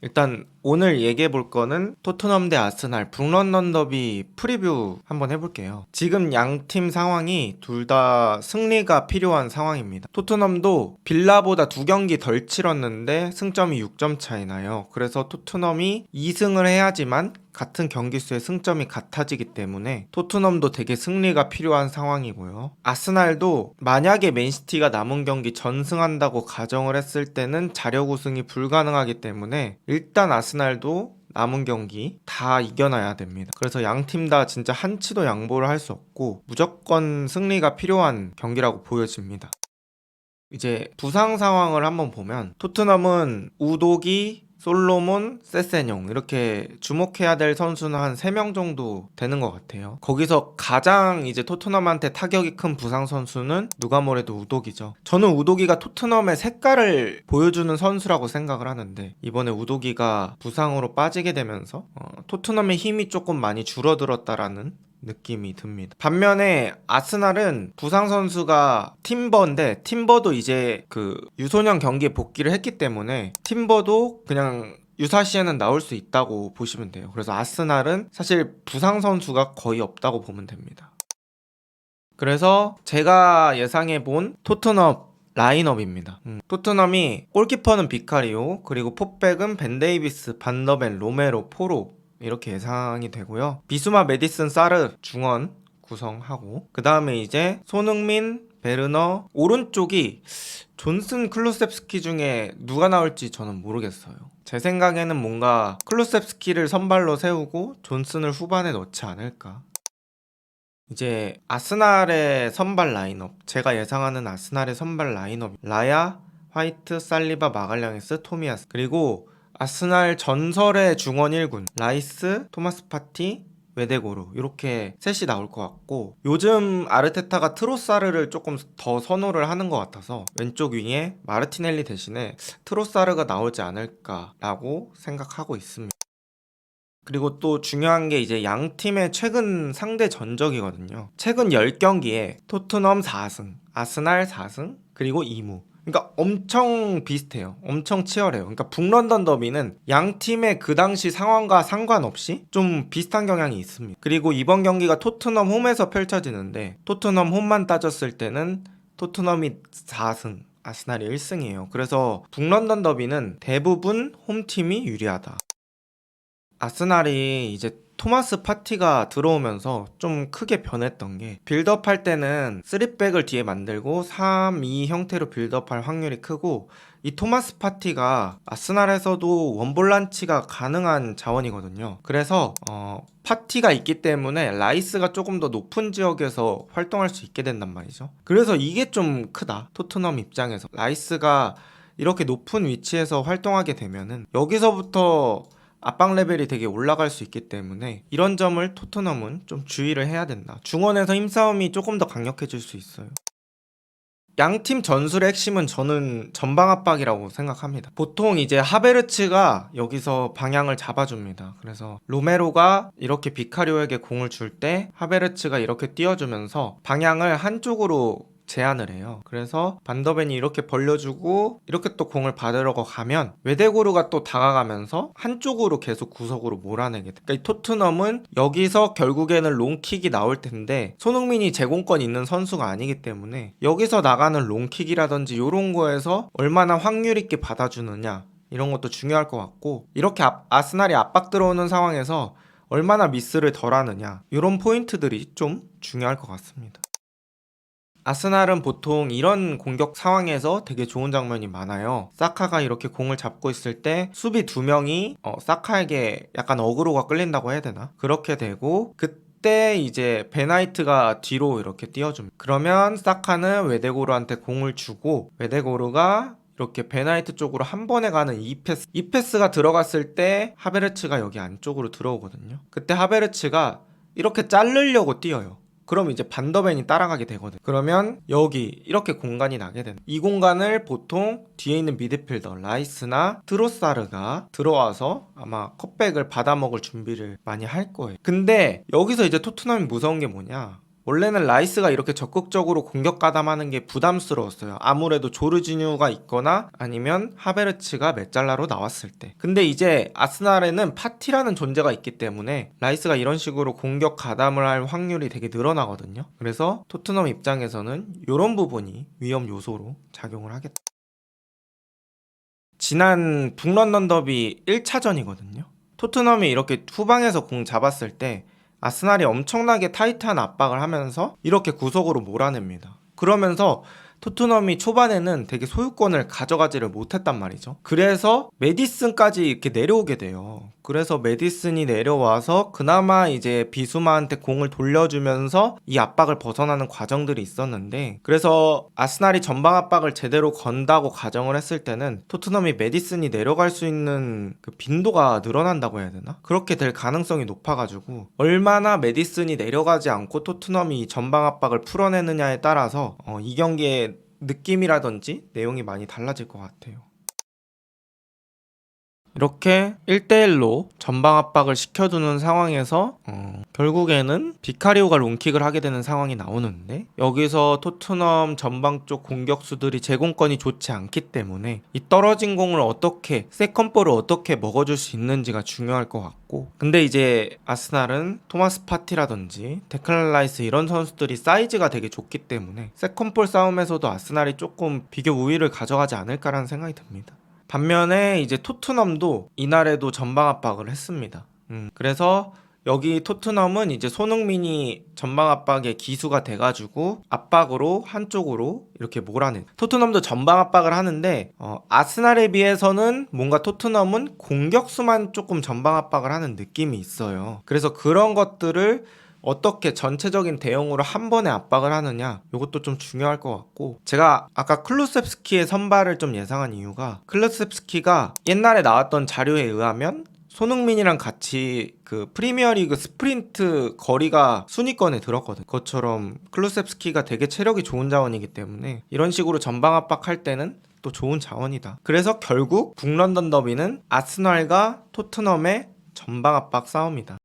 일단 오늘 얘기해 볼 거는 토트넘 대 아스날 북런던 더비 프리뷰 한번 해볼게요. 지금 양 팀 상황이 둘 다 승리가 필요한 상황입니다. 토트넘도 빌라보다 두 경기 덜 치렀는데 승점이 6점 차이 나요. 그래서 토트넘이 2승을 해야지만 같은 경기 수의 승점이 같아지기 때문에 토트넘도 되게 승리가 필요한 상황이고요. 아스날도 만약에 맨시티가 남은 경기 전승한다고 가정을 했을 때는 자력 우승이 불가능하기 때문에 일단 아스날 도 남은 경기 다 이겨놔야 됩니다. 그래서 양 팀 다 진짜 한치도 양보를 할 수 없고 무조건 승리가 필요한 경기라고 보여집니다. 이제 부상 상황을 한번 보면 토트넘은 우도기, 솔로몬, 세세뇽 이렇게 주목해야 될 선수는 한 3명 정도 되는 것 같아요. 거기서 가장 이제 토트넘한테 타격이 큰 부상 선수는 누가 뭐래도 우도기죠. 저는 우도기가 토트넘의 색깔을 보여주는 선수라고 생각을 하는데 이번에 우도기가 부상으로 빠지게 되면서 어, 토트넘의 힘이 조금 많이 줄어들었다라는 느낌이 듭니다. 반면에 아스날은 부상 선수가 팀버인데 팀버도 이제 그 유소년 경기에 복귀를 했기 때문에 팀버도 그냥 유사시에는 나올 수 있다고 보시면 돼요. 그래서 아스날은 사실 부상 선수가 거의 없다고 보면 됩니다. 그래서 제가 예상해 본 토트넘 라인업입니다. 음, 토트넘이 골키퍼는 비카리오, 그리고 포백은 벤데이비스, 반더벤, 로메로, 포로 이렇게 예상이 되고요. 비수마, 메디슨, 사르 중원 구성하고 그 다음에 이제 손흥민, 베르너 오른쪽이 존슨 클루셉스키 중에 누가 나올지 저는 모르겠어요. 제 생각에는 뭔가 클루셉스키를 선발로 세우고 존슨을 후반에 넣지 않을까. 이제 아스날의 선발 라인업 제가 예상하는 아스날의 선발 라인업 라야, 화이트, 살리바, 마갈량이스, 토미아스 그리고 아스날 전설의 중원 1군 라이스, 토마스 파티, 웨데고르 이렇게 셋이 나올 것 같고 요즘 아르테타가 트로사르를 조금 더 선호를 하는 것 같아서 왼쪽 윙에 마르티넬리 대신에 트로사르가 나오지 않을까라고 생각하고 있습니다. 그리고 또 중요한 게 이제 양 팀의 최근 상대 전적이거든요. 최근 10경기에 토트넘 4승, 아스날 4승, 그리고 2무. 그러니까 엄청 비슷해요. 엄청 치열해요. 그러니까 북런던 더비는 양 팀의 그 당시 상황과 상관없이 좀 비슷한 경향이 있습니다. 그리고 이번 경기가 토트넘 홈에서 펼쳐지는데 토트넘 홈만 따졌을 때는 토트넘이 4승, 아스날이 1승이에요. 그래서 북런던 더비는 대부분 홈팀이 유리하다. 아스날이 이제 토마스 파티가 들어오면서 좀 크게 변했던 게 빌드업 할 때는 3백을 뒤에 만들고 3, 2 형태로 빌드업 할 확률이 크고 이 토마스 파티가 아스날에서도 원볼란치가 가능한 자원이거든요. 그래서 어, 파티가 있기 때문에 라이스가 조금 더 높은 지역에서 활동할 수 있게 된단 말이죠. 그래서 이게 좀 크다. 토트넘 입장에서 라이스가 이렇게 높은 위치에서 활동하게 되면은 여기서부터 압박 레벨이 되게 올라갈 수 있기 때문에 이런 점을 토트넘은 좀 주의를 해야 된다. 중원에서 힘싸움이 조금 더 강력해질 수 있어요. 양팀 전술의 핵심은 저는 전방 압박이라고 생각합니다. 보통 이제 하베르츠가 여기서 방향을 잡아줍니다. 그래서 로메로가 이렇게 비카리오에게 공을 줄 때 하베르츠가 이렇게 띄워주면서 방향을 한쪽으로 제한을 해요. 그래서 반더벤이 이렇게 벌려주고 이렇게 또 공을 받으려고 가면 웨데고르가 또 다가가면서 한쪽으로 계속 구석으로 몰아내게 돼. 그러니까 이 토트넘은 여기서 결국에는 롱킥이 나올 텐데 손흥민이 제공권 있는 선수가 아니기 때문에 여기서 나가는 롱킥이라든지 이런 거에서 얼마나 확률 있게 받아주느냐 이런 것도 중요할 것 같고 이렇게 아, 아스날이 압박 들어오는 상황에서 얼마나 미스를 덜 하느냐 이런 포인트들이 좀 중요할 것 같습니다. 아스날은 보통 이런 공격 상황에서 되게 좋은 장면이 많아요. 사카가 이렇게 공을 잡고 있을 때 수비 두 명이 어, 사카에게 약간 어그로가 끌린다고 해야 되나? 그렇게 되고 그때 이제 베나이트가 뒤로 이렇게 띄워줍니다. 그러면 사카는 웨데고르한테 공을 주고 웨데고르가 이렇게 베나이트 쪽으로 한 번에 가는 이 패스 이 패스가 들어갔을 때 하베르츠가 여기 안쪽으로 들어오거든요. 그때 하베르츠가 이렇게 자르려고 뛰어요. 그럼 이제 반더벤이 따라가게 되거든. 그러면 여기 이렇게 공간이 나게 된다. 이 공간을 보통 뒤에 있는 미드필더 라이스나 트로사르가 들어와서 아마 컵백을 받아먹을 준비를 많이 할 거예요. 근데 여기서 이제 토트넘이 무서운 게 뭐냐? 원래는 라이스가 이렇게 적극적으로 공격 가담하는 게 부담스러웠어요. 아무래도 조르지뉴가 있거나 아니면 하베르츠가 메잘라로 나왔을 때. 근데 이제 아스날에는 파티라는 존재가 있기 때문에 라이스가 이런 식으로 공격 가담을 할 확률이 되게 늘어나거든요. 그래서 토트넘 입장에서는 이런 부분이 위험 요소로 작용을 하겠다. 지난 북런던 더비 1차전이거든요. 토트넘이 이렇게 후방에서 공 잡았을 때 아스날이 엄청나게 타이트한 압박을 하면서 이렇게 구석으로 몰아냅니다. 그러면서 토트넘이 초반에는 되게 소유권을 가져가지를 못했단 말이죠. 그래서 메디슨까지 이렇게 내려오게 돼요. 그래서 메디슨이 내려와서 그나마 이제 비수마한테 공을 돌려주면서 이 압박을 벗어나는 과정들이 있었는데 그래서 아스날이 전방 압박을 제대로 건다고 가정을 했을 때는 토트넘이 메디슨이 내려갈 수 있는 그 빈도가 늘어난다고 해야 되나? 그렇게 될 가능성이 높아가지고 얼마나 메디슨이 내려가지 않고 토트넘이 이 전방 압박을 풀어내느냐에 따라서 어, 이 경기의 느낌이라든지 내용이 많이 달라질 것 같아요. 이렇게 1대1로 전방 압박을 시켜두는 상황에서 어, 결국에는 비카리오가 롱킥을 하게 되는 상황이 나오는데 여기서 토트넘 전방 쪽 공격수들이 제공권이 좋지 않기 때문에 이 떨어진 공을 어떻게 세컨볼을 어떻게 먹어줄 수 있는지가 중요할 것 같고 근데 이제 아스날은 토마스 파티라든지 데클란 라이스 이런 선수들이 사이즈가 되게 좋기 때문에 세컨볼 싸움에서도 아스날이 조금 비교 우위를 가져가지 않을까라는 생각이 듭니다. 반면에 이제 토트넘도 이날에도 전방 압박을 했습니다. 음, 그래서 여기 토트넘은 이제 손흥민이 전방 압박의 기수가 돼가지고 압박으로 한쪽으로 이렇게 몰아낸 토트넘도 전방 압박을 하는데 어, 아스날에 비해서는 뭔가 토트넘은 공격수만 조금 전방 압박을 하는 느낌이 있어요. 그래서 그런 것들을 어떻게 전체적인 대응으로 한 번에 압박을 하느냐 이것도 좀 중요할 것 같고 제가 아까 클루셉스키의 선발을 좀 예상한 이유가 클루셉스키가 옛날에 나왔던 자료에 의하면 손흥민이랑 같이 그 프리미어리그 스프린트 거리가 순위권에 들었거든. 그것처럼 클루셉스키가 되게 체력이 좋은 자원이기 때문에 이런 식으로 전방 압박할 때는 또 좋은 자원이다. 그래서 결국 북런던 더비는 아스널과 토트넘의 전방 압박 싸움이다.